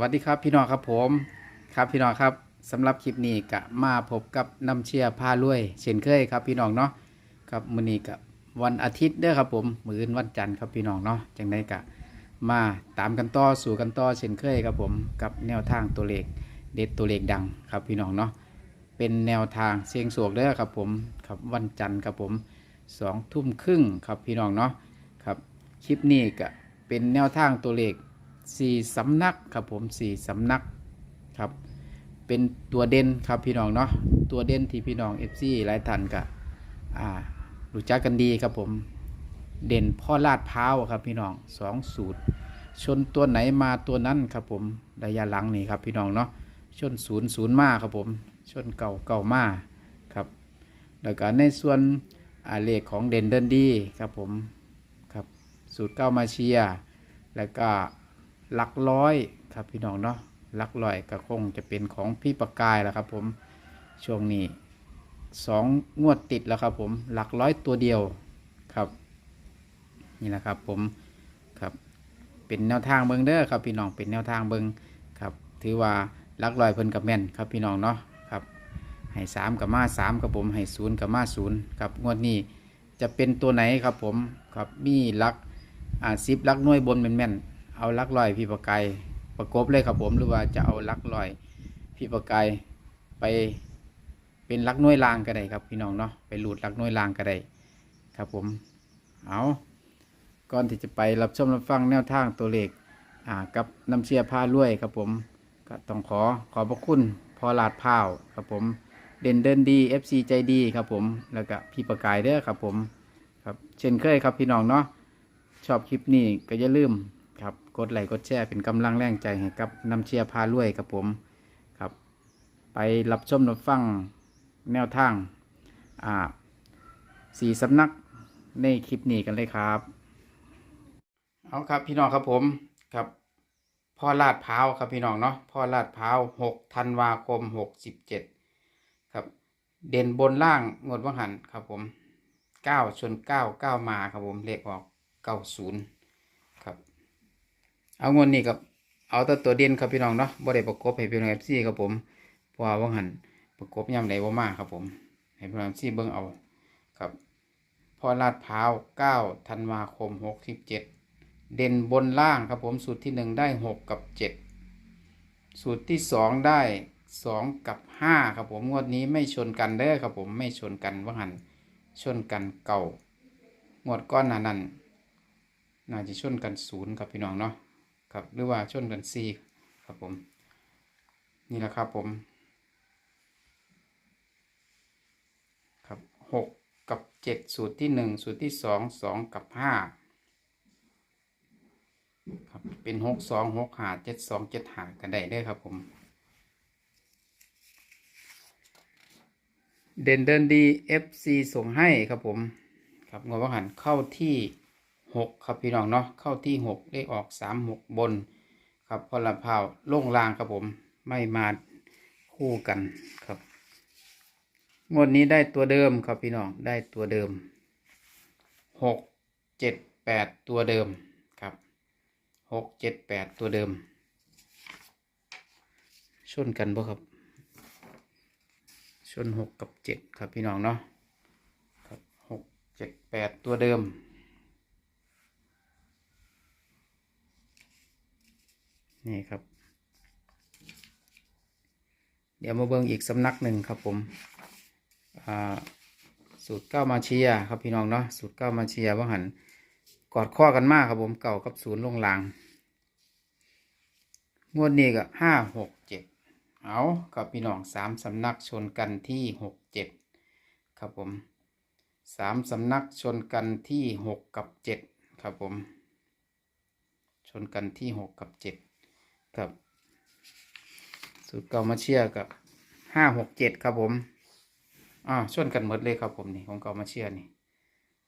วัสดีครับพี่น้องครับผมครับพี่น้องครับสำหรับคลิปนี้กะมาพบกับน้ำเชียร์พารวยเช่นเคยครับพี่น้องเนาะครับมื้อนี้กับวันอาทิตย์เด้อครับผมมื้อนวันจันทร์ครับพี่น้องเนาะจังไดกะมาตามกันต่อสู่กันต่อเช่นเคยครับผมกับแนวทางตัวเลขเด็ดตัวเลขดังครับพี่น้องเนาะเป็นแนวทางเสียงสวกเด้อครับผมครับวันจันทร์ครับผมสองทุ่มครึ่งครับพี่น้องเนาะครับคลิปนี้ก็เป็นแนวทางตัวเลข สี่สำนักครับผมสี่สำนักครับ เป็นตัวเด่นครับพี่น้องเนาะตัวเด่นที่พี่น้องเอฟซีหลายท่านก็อ่ารู้จักกันดีครับผมเด่นพ่อลาดพร้าวครับพี่น้องสองสูตร ชนตัวไหนมาตัวนั้นครับผมระยะหลังนี่ครับพี่น้องเนาะชนศูนย์ศูนย์มาครับผมชนเก่าเก่ามาครับแล้วก็ในส่วนอาเลขของเด่นเดินดีครับผมครับสูตรเก้ามาเชียแล้วก็ หลักร้อยครับพี่น้องเนาะหลักร้อยก็คงจะเป็นของพี่ประกายแหละครับผมช่วงนี้สองงวดติดแล้วครับผมหลักร้อยตัวเดียวครับ นี่แหละครับผมครับเป็นแนวทางเบิงเด้อครับพี่น้องเป็นแนวทางเบิงครับ ถือว่าหลักร้อยเพิ่นกับแม่นครับพี่น้องเนาะครับให้สามกับมาสามครับผมให้ศูนย์กับมาศูนย์ครับงวดนี้จะเป็นตัวไหนครับผมครับมีหลักอ่าสิบลักน่วยบนแม่นๆ เอาลักลอยพี่ประกายประกบเลยครับผมหรือว่าจะเอาลักลอยพี่ประกายไปเป็นลักน้อยลางก็ได้ครับพี่น้องเนาะไปหลุดลักน้อยลางก็ได้ครับผมเอาก่อนที่จะไปรับชมรับฟังแนวทางตัวเลขอ่ากับน้ำเชียผ้าลวยครับผมก็ต้องขอขอบพระคุณพอลาดพราวครับผมเด่นเดินดี FC ใจดีครับผมแล้วก็พี่ประกายเด้อครับผมครับเช่นเคยครับพี่น้องเนาะชอบคลิปนี้ก็อย่าลืม ครับกดไลค์กดแชร์เป็นกำลังแรงใจให้กับน้ำเชียร์พารวยครับผมครับ ไปรับชมรับฟังแนวทางอ่าสี่สำนักในคลิปนี้กันเลยครับ เอาครับพี่น้องครับผมครับพ่อลาดพร้าวครับพี่น้องเนาะพ่อลาดพร้าวหกธันวาคมหกสิบเจ็ดครับเด่นบนล่างงดวังหันครับผมเก้าชนเก้าเก้ามาครับผมเลขออกเก้าศูนย์ เอาเงินนี่กับเอาแต่ตัวเด่นครับพี่น้องเนาะบ่ได้ประกบให้พี่น้องเอฟซีครับผมเพราะว่าว่างหันประกบย่ำใดบ่มากครับผมให้พี่น้องเอฟซีเบิ่งเอาครับพอลาดพร้าว9ธันวาคม67เด่นบนล่างครับผมสูตรที่1ได้6กับ7สูตรที่2ได้2กับ5ครับผมงวดนี้ไม่ชนกันเด้อครับผมไม่ชนกันว่างหันชนกันเก่างวดก้อนนานั้นน่าจะชนกันศูนย์ครับพี่น้องเนาะ ครับหรือว่าชนกันสี่ครับผม นี่แหละครับผมครับหกกับเจ็ดสูตรที่หนึ่งสูตรที่สองสองกับห้าครับเป็นหกสองหกหาเจ็ดสองเจ็ดหากันได้ด้อครับผม เด่นเดินดี FC ส่งให้ครับผม ครับงวดว่าหันเข้าที่ หกครับพี่น้องเนาะเข้าที่หกเลขออกสามหกบน ครับพลพาวล่งลางครับผม ไม่มาคู่กันครับงวดนี้ได้ตัวเดิมครับพี่น้องได้ตัวเดิมหกเจ็ดแปดตัวเดิมครับหกเจ็ดแปดตัวเดิมชนกันบ่ครับชนหกกับเจ็ดครับพี่น้องเนาะครับหกเจ็ดแปดตัวเดิม นี่ครับ เดี๋ยวมาเบิ่งอีกสำนักหนึ่งครับผมสูตรเก้ามาเชียครับพี่น้องเนาะสูตรเก้ามาเชียว่าหันกอดข้อกันมากครับผมเก่ากับศูนย์ลงลางงวดนี้ก็ห้าหกเจ็ดเอาครับพี่น้องสามสำนักชนกันที่หกเจ็ดครับผมสามสำนักชนกันที่หกกับเจ็ดครับผม ชนกันที่หกกับเจ็ด ครับ สูตรเก่ามาเชียร์กับห้าหกเจ็ดครับผมอ่าชนกันหมดเลยครับผมนี่ของเก่ามาเชียร์นี่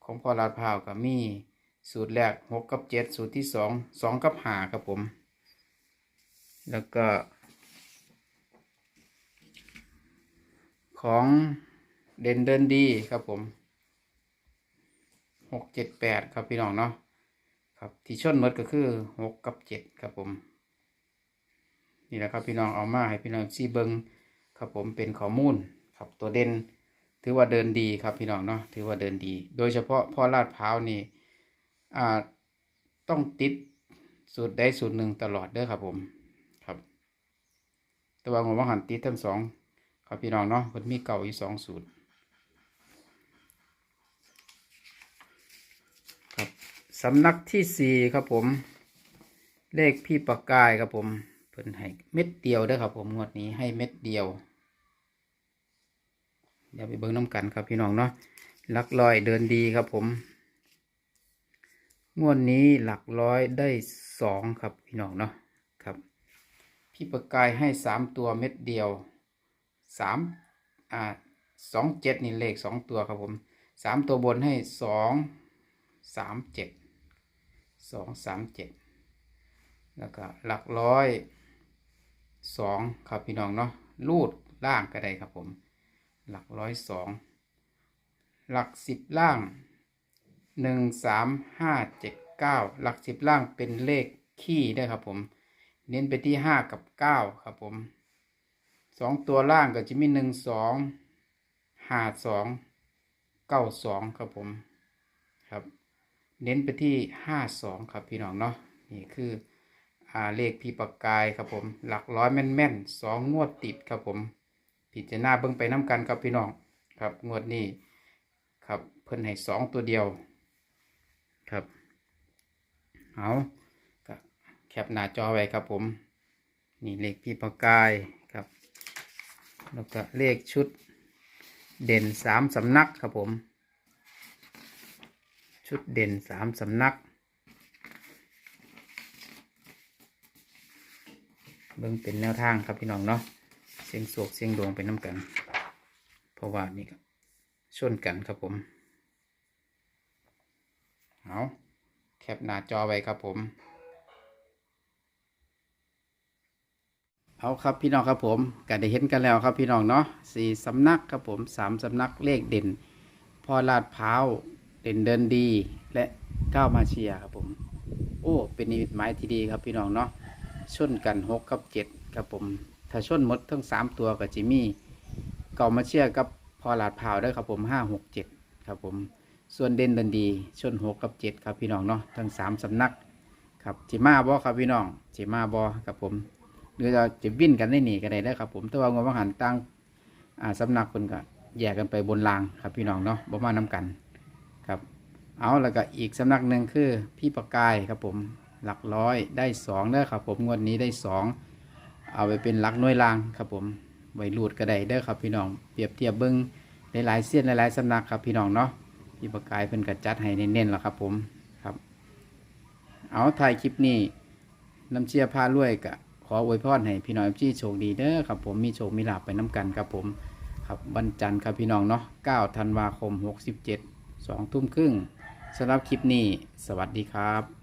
ของพอลาดพาวกับมีสูตรแรกหกกับเจ็ดสูตรที่สองสองกับห้าครับผม แล้วก็ ของเด่นเดินดีครับผมหกเจ็ดแปดครับพี่น้องเนาะครับที่ชนหมดก็คือหกกับเจ็ดครับผม นี่แหละครับพี่น้องเอามาให้พี่น้องซีเบิงครับผมเป็นข้อมูลครับตัวเด่นถือว่าเดินดีครับพี่น้องเนาะถือว่าเดินดี โดยเฉพาะพ่อลาดพร้าวนี่อ่าต้องติดสูตรใดสูตรหนึ่งตลอดเด้อครับผมครับแต่ว่าผมว่าหันติดทั้งสองครับพี่น้องเนาะมันมีเก่าอีกสองสูตรครับสำนักที่สี่ครับผม เลขพี่ประกายครับผม พิ่นให้เม็ดเดียวเด้ครับ ผมงวดนี้ให้เม็ดเดียว เดี๋ยวไปเบิ่งน้ำกันครับพี่น้องเนาะหลักร้อยเดินดีครับผม งวดนี้หลักร้อยได้สองครับพี่น้องเนาะครับ พี่ประกายให้สามตัวเม็ดเดียวสามอ่าสองเจ็ดนี่เลขสองตัวครับผมสามตัวบนให้สองสามเจ็ดสองสามเจ็ดแล้วก็หลักร้อย สองครับพี่น้องเนาะรูดล่างก็ได้ครับผม หลักร้อยสองหลักสิบล่างหนึ่งสามห้าเจ็ดเก้าหลักสิบล่างเป็นเลขขี้ได้วยครับผม เน้นไปที่ห้ากับเก้าครับผมสองตัวล่างก็จะมีหนึ่งสองห้าสองเก้าสองครับผมครับ เน้นไปที่ห้าสองครับพี่น้องเนาะนี่คือ เลขพี่ปากกายครับผม หลักร้อยแม่นๆสองงวดติดครับผม พิจารณาเบิ่งไปน้ำกันครับพี่น้องครับงวดนี้ครับเพิ่นให้สองตัวเดียวครับเอาแคปหน้าจอไว้ครับผม นี่เลขพี่ประกายครับแล้วก็เลขชุดเด่นสามสำนักครับผม ชุดเด่นสามสำนัก เบิ่งเป็นแนวทางครับพี่น้องเนาะเสียงโศกเสียงดวงไปน้ำกัน เพราะว่านี่ครับชนกันครับผมเอาแคปหน้าจอไว้ครับผม เอาครับพี่น้องครับผมก็ได้เห็นกันแล้วครับพี่น้องเนาะสี่สำนักครับผมสามสำนักเลขเด่นพอลาดพร้าวเด่นเดินดีและก้าวมาเชียครับผม โอ้ เป็นนิมิตหมายที่ดีครับพี่น้องเนาะ ชนกันหกกับเจ็ดครับผมถ้าชนหมดทั้งสามตัวกับจิมี่เก่ามาเชียร์กับพอลาดพร้าวได้ครับผมห้าหกเจ็ดครับผมส่วนเด่นดินดีชนหกกับเจ็ดครับพี่น้องเนาะทั้งสามสำนักครับจิมาบอครับพี่น้องจิมาบอครับผมหรือเราจะวิ่นกันได้หนีกันได้ได้อครับ ผมแต่ว่างวดวังหันตั้งอ่าสำนักคนก็แยกกันไปบนรางครับพี่น้องเนาะบ่มาน้กันครับ เอาแล้วก็อีกสำนักหนึ่งคือพี่ประกายครับผม หลักร้อยได้สองเด้อครับผมงวดนี้ได้สองเอาไปเป็นหลักหน่วยรางครับผมไว้รูดก็ได้เด้อครับพี่น้องเปรียบเทียบเบิ้งหลายๆเส้นหลายๆสำนักครับพี่น้องเนาะพี่ประกายเพิ่นก็จัดให้เน้นๆแล้วครับผมครับ เอาถ่ายคลิปนี้น้ำเชียร์พารวยกะขออวยพรให้พี่น้องที่โชคดีเด้อครับผมมีโชคมีลาภไปน้ำกันครับผมครับวันจันทร์ครับพี่น้องเนาะ9ธันวาคม 67 2ทุ่มครึ่งสำหรับคลิปนี้ สวัสดีครับ